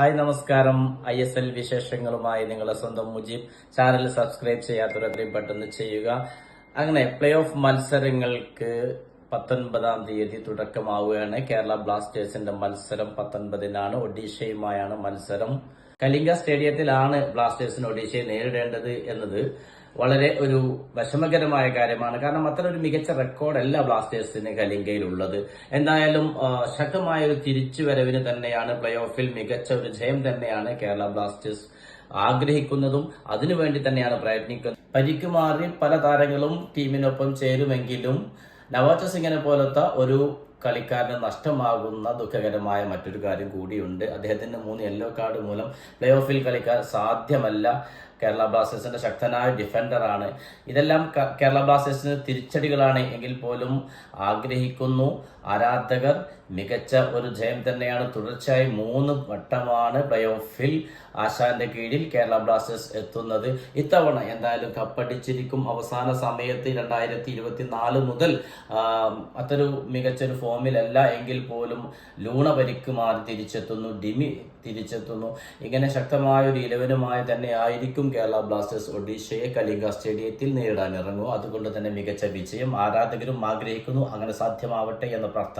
Hi നമസ്കാരം. I S L വിശേഷങ്ങളുമായി നിങ്ങളെ സ്വന്തം മുജീബ്. ചാനൽ സബ്സ്ക്രൈബ് ചെയ്യാത്തവർ എത്രയും പെട്ടെന്ന് ചെയ്യുക. അങ്ങനെ പ്ലേ ഓഫ് മത്സരങ്ങൾക്ക് പത്തൊൻപതാം തീയതി തുടക്കമാവുകയാണ്. കേരള ബ്ലാസ്റ്റേഴ്സിന്റെ മത്സരം പത്തൊൻപതിനാണ്. ഒഡീഷയുമായാണ് മത്സരം. കലിംഗ സ്റ്റേഡിയത്തിലാണ് ബ്ലാസ്റ്റേഴ്സിന് ഒഡീഷയെ നേരിടേണ്ടത് എന്നത്. വളരെ ഒരു വിഷമകരമായ കാര്യമാണ്. കാരണം അത്ര ഒരു മികച്ച റെക്കോർഡ് റെക്കോർഡല്ല ബ്ലാസ്റ്റേഴ്സിന് കലിംഗയിലുള്ളത് എന്തായാലും ആ, ശക്തമായ ഒരു തിരിച്ചുവരവിന് തന്നെയാണ് പ്ലേ ഓഫിൽ മികച്ച ഒരു ജയം തന്നെയാണ് കേരള ബ്ലാസ്റ്റേഴ്സ് ആഗ്രഹിക്കുന്നതും. അതിനുവേണ്ടി തന്നെയാണ് പ്രയത്നിക്കുന്നത്. പരിക്ക് മാറി പല താരങ്ങളും ടീമിനൊപ്പം ചേരുമെങ്കിലും നവാജ സിംഗിനെ പോലത്തെ ഒരു കളിക്കാരന് നഷ്ടമാകുന്ന ദുഃഖകരമായ മറ്റൊരു കാര്യം കൂടിയുണ്ട്. അദ്ദേഹത്തിന്റെ മൂന്ന് യെല്ലോ കാർഡ് മൂലം പ്ലേ ഓഫിൽ കളിക്കാൻ സാധ്യമല്ല. കേരള ബ്ലാസ്റ്റേഴ്സിന്റെ ശക്തനായ ഡിഫൻഡറാണ് ഇതെല്ലാം കേരള ബ്ലാസ്റ്റേഴ്സിന് തിരിച്ചടികളാണ് എങ്കിൽ പോലും ആഗ്രഹിക്കുന്നു. ആരാധകർ മികച്ച ഒരു ജയം തന്നെയാണ്. തുടർച്ചയായി മൂന്ന് വട്ടമാണ് പ്ലേ ഓഫിൽ ആശാന്റെ കീഴിൽ കേരള ബ്ലാസ്റ്റേഴ്സ് എത്തുന്നത്. ഇത്തവണ എന്തായാലും കപ്പടിച്ചിരിക്കും അവസാന സമയത്ത് രണ്ടായിരത്തി ഇരുപത്തിനാല് മുതൽ അത്തൊരു അതൊരു മികച്ചൊരു ഫോമിലല്ല എങ്കിൽ പോലും ലൂണ പരിക്ക് തിരിച്ചെത്തുന്നു ഡിമി തിരിച്ചെത്തുന്നു. ഇങ്ങനെ ശക്തമായ ഒരു ഇലവനുമായി തന്നെ ആയിരിക്കും കേരള ബ്ലാസ്റ്റേഴ്സ് ഒഡീഷയെ കലിംഗ സ്റ്റേഡിയത്തിൽ നേരിടാനിറങ്ങും അതുകൊണ്ട് തന്നെ മികച്ച വിജയം ആരാധകരും ആഗ്രഹിക്കുന്നു. അങ്ങനെ സാധ്യമാവട്ടെ എന്ന പ്രാർത്ഥന.